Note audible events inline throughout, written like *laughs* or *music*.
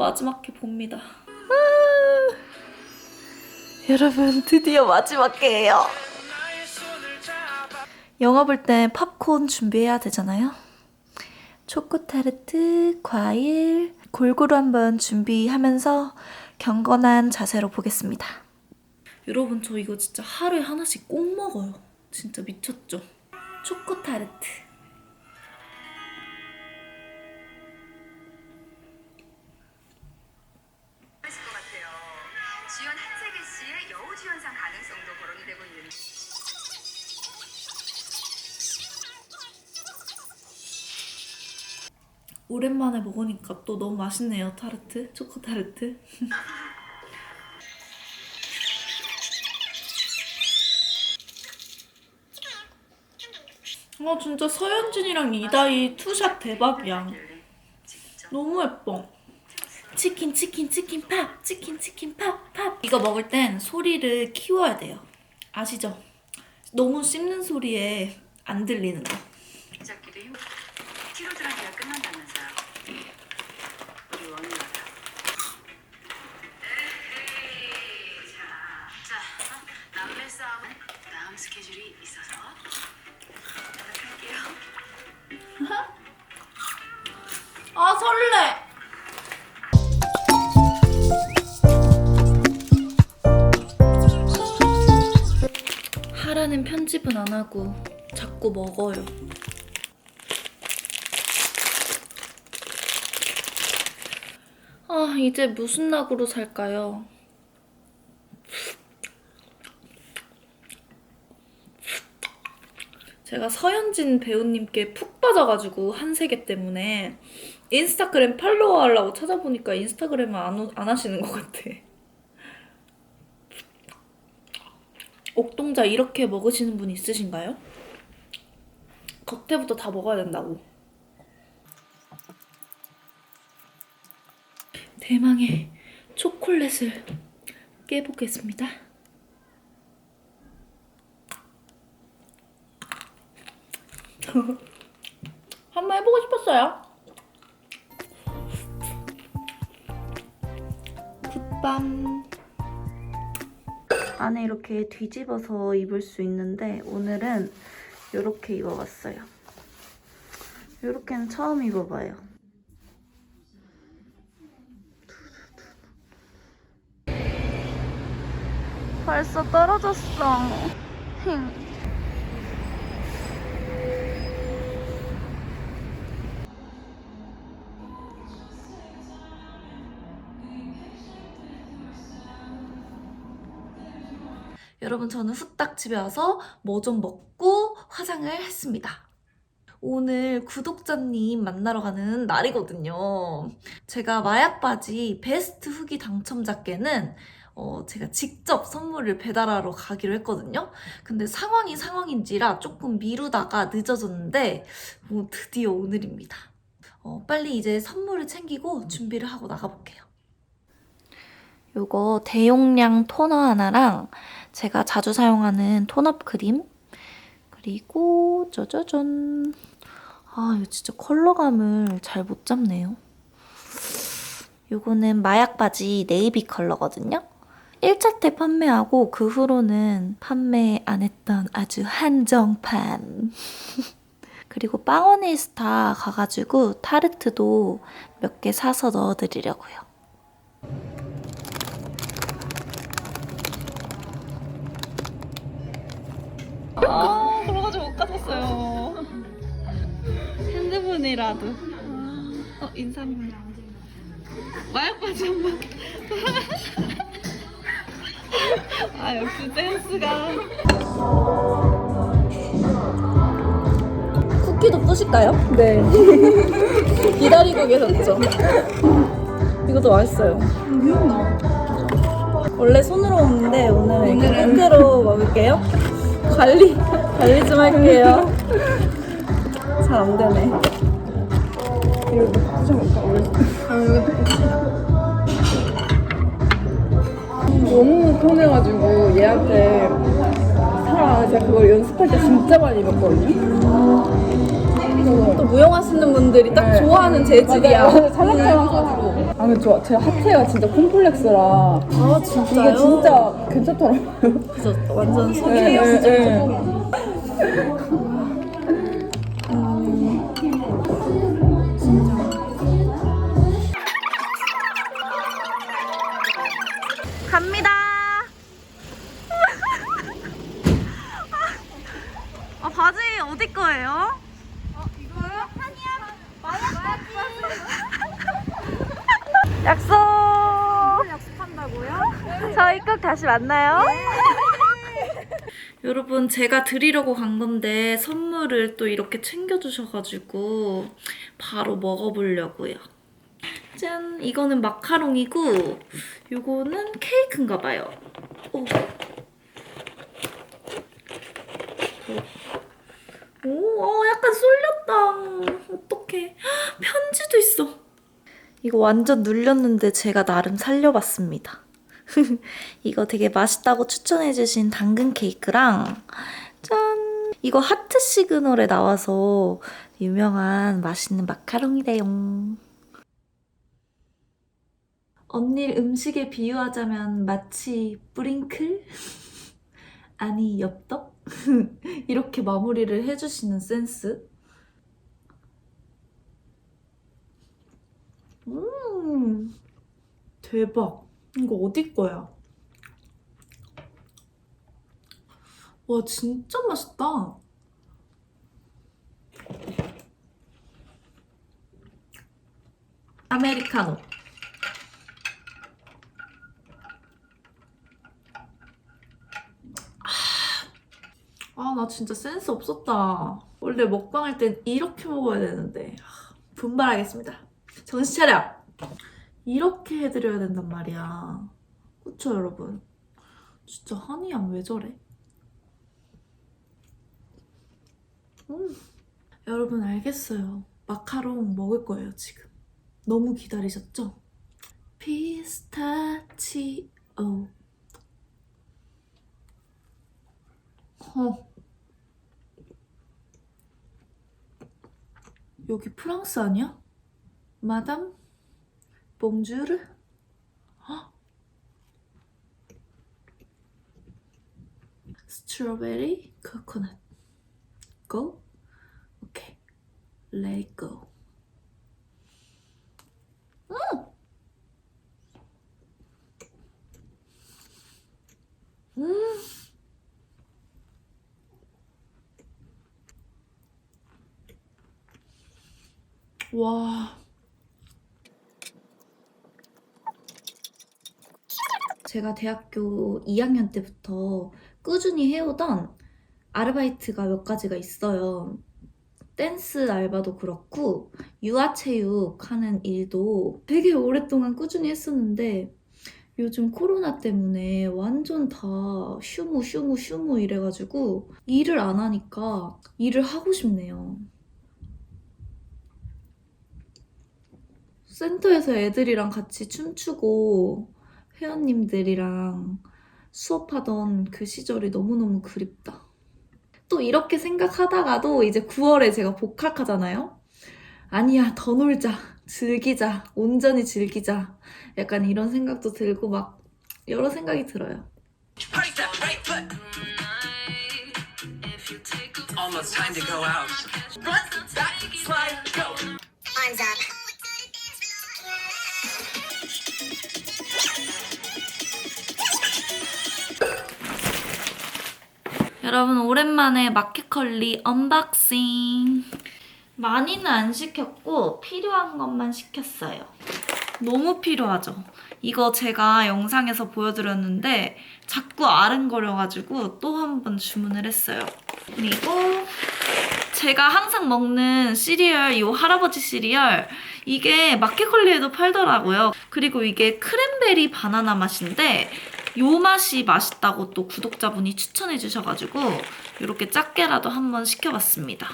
마지막 회 봅니다. 여러분 드디어 마지막 회예요. 영화 볼 때 팝콘 준비해야 되잖아요. 초코 타르트, 과일 골고루 한번 준비하면서 경건한 자세로 보겠습니다. 여러분 저 이거 진짜 하루에 하나씩 꼭 먹어요. 진짜 미쳤죠? 초코 타르트. 오랜만에 먹으니까 또 너무 맛있네요. 타르트? 초코 타르트? 아 *laughs* 진짜 서현진이랑 이다희 투샷 대박이야 너무 예뻐. 치킨 치킨 치킨 팝 치킨 치킨 팝팝. 이거 먹을 땐 소리를 키워야 돼요. 아시죠? 너무 씹는 소리에 안 들리는 거 아 설레. 하라는 편집은 안 하고 자꾸 먹어요. 아 이제 무슨 낙으로 살까요? 제가 서현진 배우님께 푹 빠져가지고 한세계 때문에 인스타그램 팔로우 하려고 찾아보니까 인스타그램을 안, 오- 안 하시는 것 같아. 옥동자 이렇게 먹으시는 분 있으신가요? 겉에부터 다 먹어야 된다고. 대망의 초콜릿을 깨보겠습니다. *laughs* 한번 해보고 싶었어요. 굿밤. 안에 이렇게 뒤집어서 입을 수 있는데 오늘은 이렇게 입어봤어요. 이렇게는 처음 입어봐요. 벌써 떨어졌어. 여러분 저는 후딱 집에 와서 뭐 좀 먹고 화장을 했습니다. 오늘 구독자님 만나러 가는 날이거든요. 제가 마약바지 베스트 후기 당첨자께는 어, 제가 직접 선물을 배달하러 가기로 했거든요. 근데 상황이 상황인지라 조금 미루다가 늦어졌는데 뭐 드디어 오늘입니다. 어, 빨리 이제 선물을 챙기고 준비를 하고 나가볼게요. 요거 대용량 토너 하나랑 제가 자주 사용하는 톤업 크림. 그리고 짜자잔 아 이거 진짜 컬러감을 잘 못 잡네요. 요거는 마약 바지 네이비 컬러거든요. 1차 때 판매하고 그 후로는 판매 안 했던 아주 한정판. *laughs* 그리고 빵원일스타 가가지고 타르트도 몇 개 사서 넣어드리려고요 아, 그래가지고 못 가졌어요. 핸드폰이라도. 어, 인사합니다. 마약바지 한 번. 아, 역시 센스가. 쿠키도 뿌실까요? 네. *laughs* 기다리고 계셨죠? 이것도 맛있어요. 원래 손으로 먹는데 오늘은 이렇게 포크로 먹을게요. 관리 관리 좀 할게요. 잘 안 되네. 너무 편해가지고 얘한테 사랑 제가 그걸 연습할 때 진짜 많이 입었거든요. 또 무용하시는 분들이 딱 좋아하는 재질이야. 찰랑찰랑해가지고. 아, 근데 저, 제 하체가 진짜 콤플렉스라. 아 진짜요? 이게 진짜 괜찮더라고요. 그죠? 완전 네, 성인이었어. 네, 네. 제가 드리려고 간 건데 선물을 또 이렇게 챙겨주셔가지고 바로 먹어보려고요. 짠! 이거는 마카롱이고 요거는 케이크인가 봐요. 오. 오, 어, 약간 쏠렸다. 어떡해. 헉, 편지도 있어. 이거 완전 눌렸는데 제가 나름 살려봤습니다. *laughs* 이거 되게 맛있다고 추천해주신 당근 케이크랑 짠! 이거 하트 시그널에 나와서 유명한 맛있는 마카롱이래요. 언니를 음식에 비유하자면 마치 뿌링클? *laughs* 아니 엽떡? *laughs* 이렇게 마무리를 해주시는 센스? 음 대박 이거 어디 거야? 와 진짜 맛있다 아메리카노 아, 나 진짜 센스 없었다. 원래 먹방할 땐 이렇게 먹어야 되는데. 하, 분발하겠습니다. 정신 차려! 이렇게 해드려야 된단 말이야. 그쵸, 여러분? 진짜 한이양 왜 저래? 음. 여러분, 알겠어요. 마카롱 먹을 거예요, 지금. 너무 기다리셨죠? 피스타치오. 어. 여기 프랑스 아니야? 마담? 봉주르? 헉. 스트로베리 코코넛 고? 오케이 let go 음! 음! 와. 제가 대학교 2학년 때부터 꾸준히 해오던 아르바이트가 몇 가지가 있어요. 댄스 알바도 그렇고 유아체육 하는 일도 되게 오랫동안 꾸준히 했었는데 요즘 코로나 때문에 완전 다 휴무 휴무 휴무 이래가지고 일을 안 하니까 일을 하고 싶네요. 센터에서 애들이랑 같이 춤추고 회원님들이랑 수업하던 그 시절이 너무너무 그립다. 또 이렇게 생각하다가도 이제 9월에 제가 복학하잖아요? 아니야, 더 놀자. 즐기자. 온전히 즐기자. 약간 이런 생각도 들고 막 여러 생각이 들어요. Right step, right foot. Almost time to go out. Front, back, slide, go. Arms up. 여러분 오랜만에 마켓컬리 언박싱. 많이는 안 시켰고 필요한 것만 시켰어요. 너무 필요하죠. 이거 제가 영상에서 보여드렸는데 자꾸 아른거려가지고 또 한 번 주문을 했어요. 그리고 제가 항상 먹는 시리얼 이 할아버지 시리얼 이게 마켓컬리에도 팔더라고요. 그리고 이게 크랜베리 바나나 맛인데 요 맛이 맛있다고 또 구독자분이 추천해 주셔가지고 이렇게 작게라도 한번 시켜봤습니다.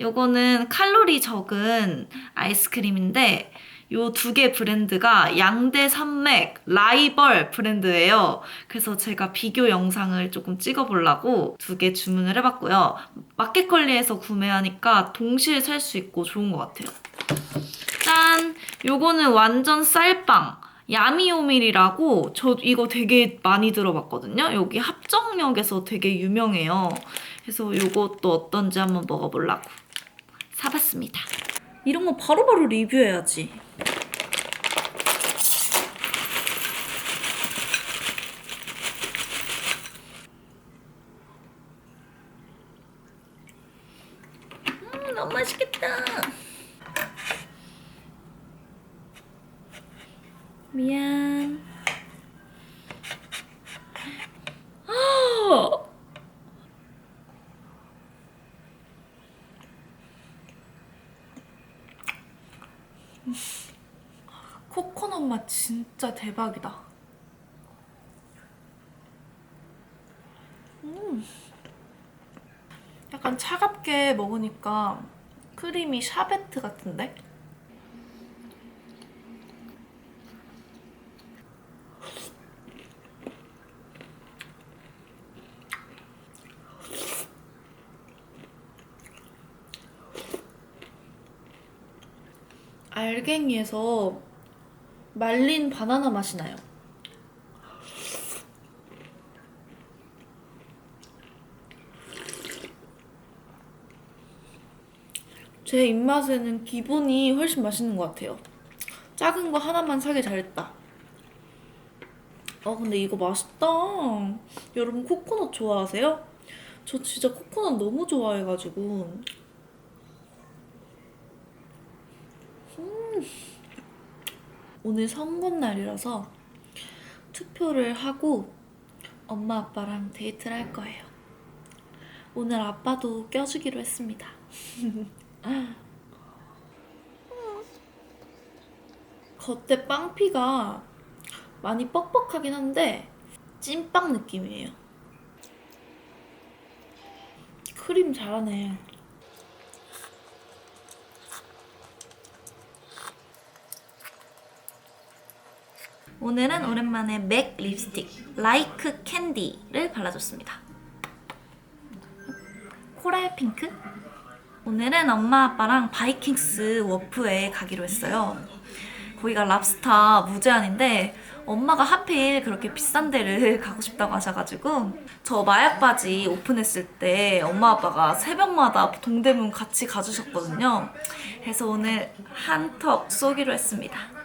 요거는 칼로리 적은 아이스크림인데 요 두 개 브랜드가 양대 산맥 라이벌 브랜드예요. 그래서 제가 비교 영상을 조금 찍어보려고 두 개 주문을 해봤고요. 마켓컬리에서 구매하니까 동시에 살 수 있고 좋은 것 같아요. 짠! 요거는 완전 쌀빵. 야미오밀이라고 저 이거 되게 많이 들어봤거든요. 여기 합정역에서 되게 유명해요. 그래서 요것도 어떤지 한번 먹어보려고 사봤습니다. 이런 거 바로바로 리뷰해야지. 음, 너무 맛있겠다. 미안. 코코넛 맛 진짜 대박이다. 음. 약간 차갑게 먹으니까 크림이 샤베트 같은데? 알갱이에서 말린 바나나 맛이 나요. 제 입맛에는 기본이 훨씬 맛있는 것 같아요. 작은 거 하나만 사길 잘했다. 아 근데 이거 맛있다. 여러분 코코넛 좋아하세요? 저 진짜 코코넛 너무 좋아해가지고 오늘 선거날이라서 투표를 하고 엄마 아빠랑 데이트를 할 거예요. 오늘 아빠도 껴주기로 했습니다. *laughs* 겉에 빵피가 많이 뻑뻑하긴 한데 찐빵 느낌이에요. 크림 잘하네. 오늘은 오랜만에 맥 립스틱 라이크 캔디를 발라줬습니다. 코랄 핑크? 오늘은 엄마 아빠랑 바이킹스 워프에 가기로 했어요. 거기가 랍스타 무제한인데 엄마가 하필 그렇게 비싼 데를 *laughs* 가고 싶다고 하셔가지고 저 마약 바지 오픈했을 때 엄마 아빠가 새벽마다 동대문 같이 가주셨거든요. 그래서 오늘 한턱 쏘기로 했습니다.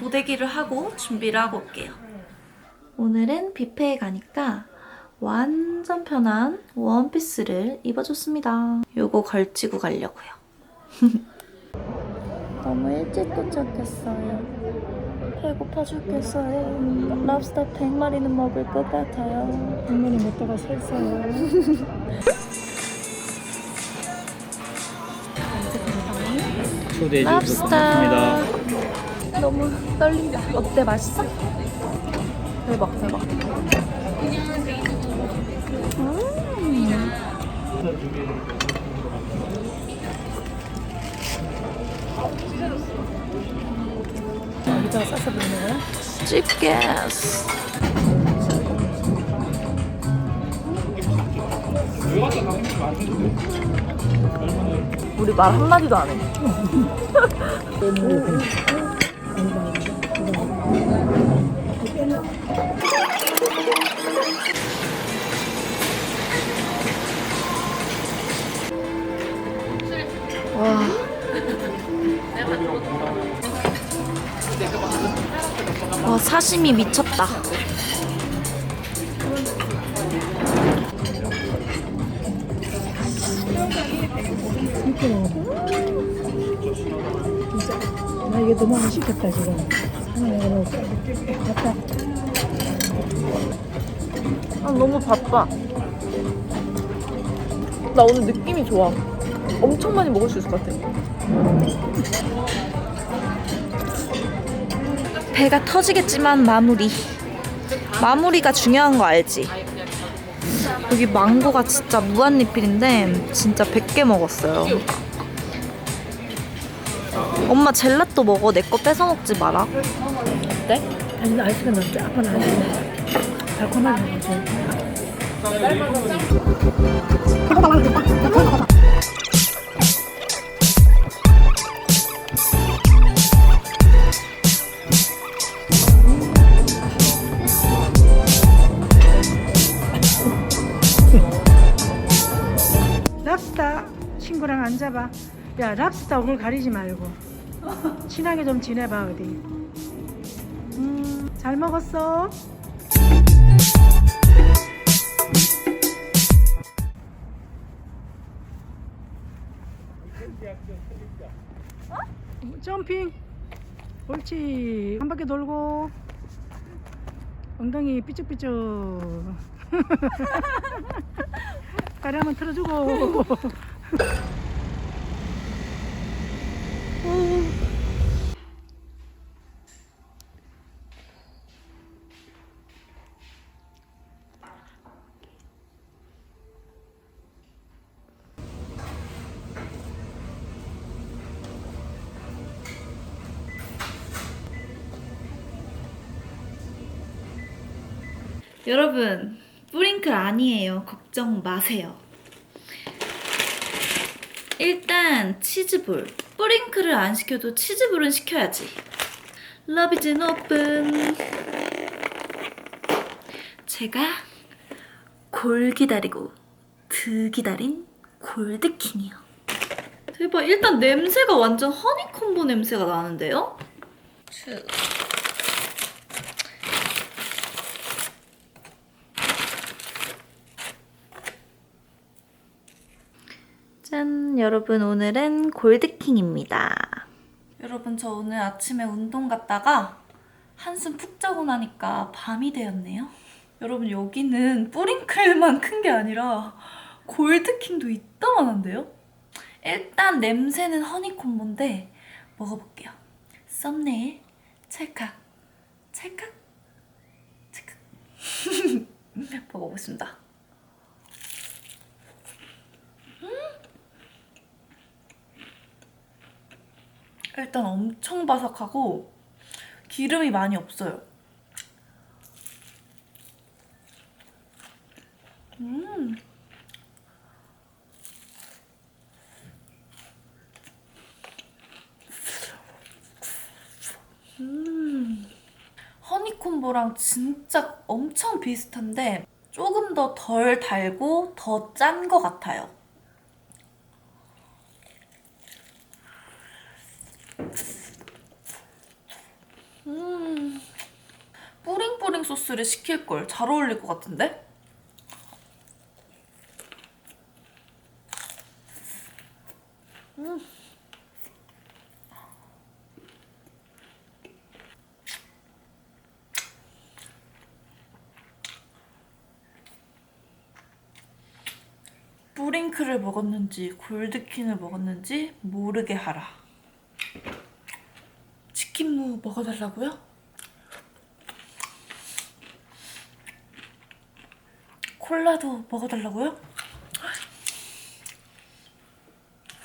고데기를 하고 준비를 하고 올게요. 오늘은 뷔페에 가니까 완전 편한 원피스를 입어줬습니다. 요거 걸치고 가려고요. *laughs* 너무 일찍 도착했어요. 배고파 죽겠어요. 랍스터 100마리는 먹을 것 같아요. 100마리 먹다가 설사요. 초대해 주셔서. 너무 떨린다. 어때? 맛있어? 대박, 대박. 여기다가 싸서 먹는 거야? 집게스. 우리 말 한마디도 안 해. *laughs* 와, 사심이 미쳤다. 나 이게 너무 맛있겠다 지금. 하나 이거 갖다 아, 너무 바빠. 나 오늘 느낌이 좋아. 엄청 많이 먹을 수 있을 것 같아. 배가 터지겠지만 마무리. 마무리가 중요한 거 알지? 여기 망고가 진짜 무한리필인데 진짜 100개 먹었어요. 엄마 젤라또 먹어. 내 거 뺏어 먹지 마라. 아니 아이스크림 넣었지 아빠는 아이스크림 달콤하게 먹어 야 랍스타 얼굴 가리지 말고. 친하게 좀 지내봐 어디. 음, 잘 먹었어. 점핑. 옳지. 한 바퀴 돌고. 엉덩이 삐쭉삐쭉. *laughs* 다리 한번 틀어주고 *laughs* 여러분, 뿌링클 아니에요. 걱정 마세요. 일단 치즈볼. 뿌링클을 안 시켜도 치즈볼은 시켜야지. 러비즈 오픈. 제가 골 기다리고 드 기다린 골드킹이요. 대박. 일단 냄새가 완전 허니콤보 냄새가 나는데요? 여러분, 오늘은 골드킹입니다. 여러분, 저 오늘 아침에 운동 갔다가 한숨 푹 자고 나니까 밤이 되었네요. 여러분, 여기는 뿌링클만 큰 게 아니라 골드킹도 이따만한데요? 일단 냄새는 허니콤보인데 먹어볼게요. 썸네일 찰칵 찰칵 찰칵 *laughs* 먹어보겠습니다. 일단 엄청 바삭하고 기름이 많이 없어요. 음. 음. 허니콤보랑 진짜 엄청 비슷한데 조금 더 덜 달고 더 짠 것 같아요. 음. 뿌링뿌링 소스를 시킬 걸 잘 어울릴 것 같은데? 음. 뿌링클을 먹었는지 골드킨을 먹었는지 모르게 하라. 치킨 무 먹어달라고요? 콜라도 먹어달라고요?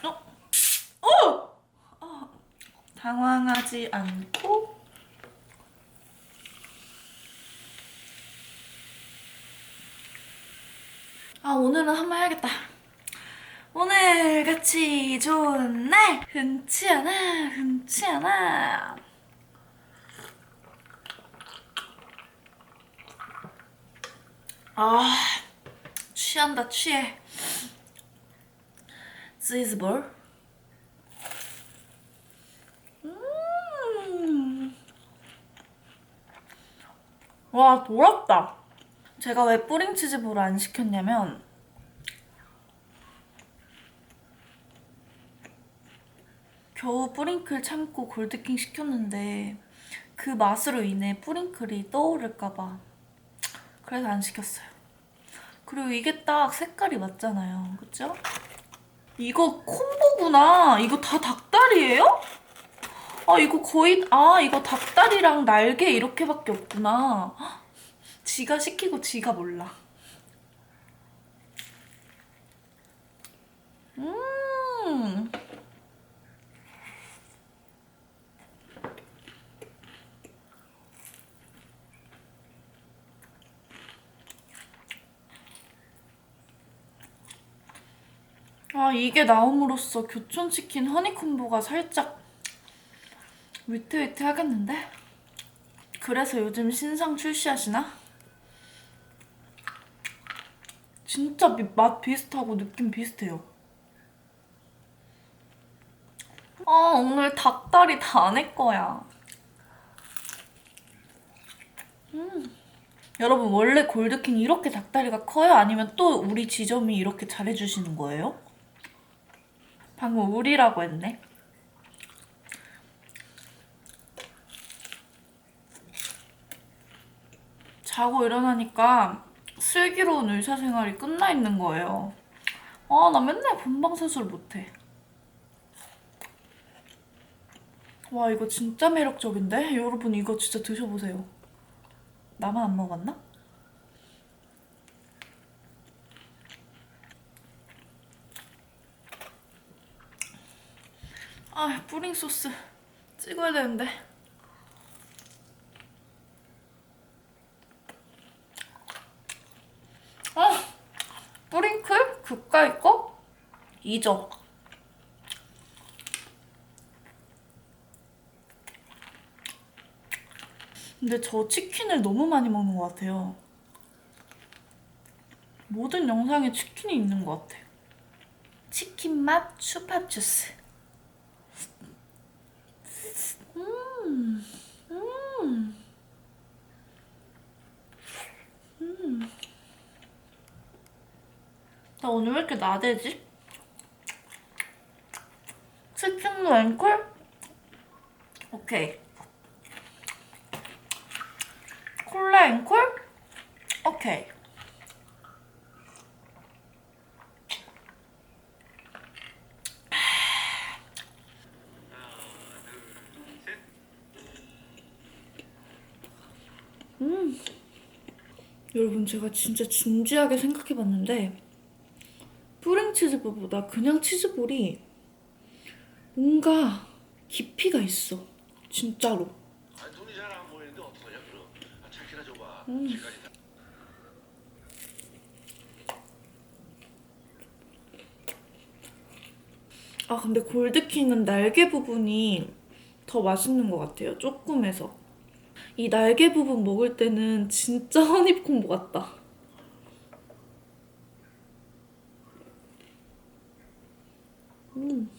어? 어! 어! 당황하지 않고 아 오늘은 한번 해야겠다 오늘 같이 좋은 날 흔치 않아 흔치 않아 아 취한다 취해 치즈볼 음. 와 돌았다 제가 왜 뿌링 치즈볼을 안 시켰냐면 겨우 뿌링클 참고 골드킹 시켰는데 그 맛으로 인해 뿌링클이 떠오를까봐 그래서 안 시켰어요. 그리고 이게 딱 색깔이 맞잖아요. 그쵸? 이거 콤보구나. 이거 다 닭다리예요? 아 이거 거의 아 이거 닭다리랑 날개 이렇게밖에 없구나. 지가 시키고 지가 몰라. 음. 아, 이게 나옴으로써 교촌치킨 허니콤보가 살짝 위태위태하겠는데? 그래서 요즘 신상 출시하시나? 진짜 미- 맛 비슷하고 느낌 비슷해요. 아, 오늘 닭다리 다 내 거야. 음. 여러분, 원래 골드킹 이렇게 닭다리가 커요? 아니면 또 우리 지점이 이렇게 잘해주시는 거예요? 방금 우리라고 했네. 자고 일어나니까 슬기로운 의사 생활이 끝나 있는 거예요. 아, 나 맨날 본방사수를 못해. 와, 이거 진짜 매력적인데? 여러분, 이거 진짜 드셔보세요. 나만 안 먹었나? 아, 뿌링 소스 찍어야 되는데. 아, 뿌링클? 그까이 거? 이죠. 근데 저 치킨을 너무 많이 먹는 것 같아요. 모든 영상에 치킨이 있는 것 같아요. 치킨 맛 슈팝 주스. 음, 음, 음. 나 오늘 왜 이렇게 나대지? 치킨도 앵콜? 오케이. 콜라 앵콜? 오케이. 음. 여러분 제가 진짜 진지하게 생각해봤는데 뿌링치즈볼보다 그냥 치즈볼이 뭔가 깊이가 있어. 진짜로. 아, 눈이 잘 안 보이는데 어떡하냐 그럼. 아, 차키나 줘봐. 음. 다. 아 근데 골드킹은 날개 부분이 더 맛있는 것 같아요 조금해서. 이 날개 부분 먹을 때는 진짜 *laughs* 허니콤보 같다 음.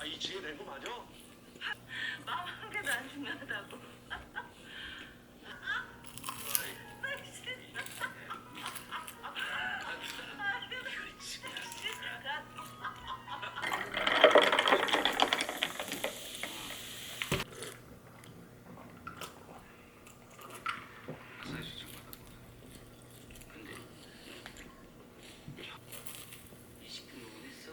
아, 이 지혜 낸거 맞아? 마음 한 개도 안 중요하다고. 사실 좀 근데 20분 후면 했어?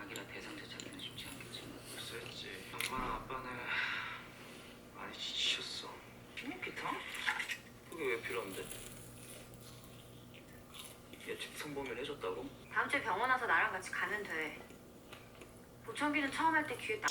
아기라 대상자 찾기는 쉽지 않겠지만 글쎄 했지 엄마랑 아빠는 많이 지치셨어 피모키탕? 필요한데? 예측 성범위를 해줬다고? 다음 주에 병원 와서 나랑 같이 가면 돼. 보청기는 처음 할 때 귀에 딱.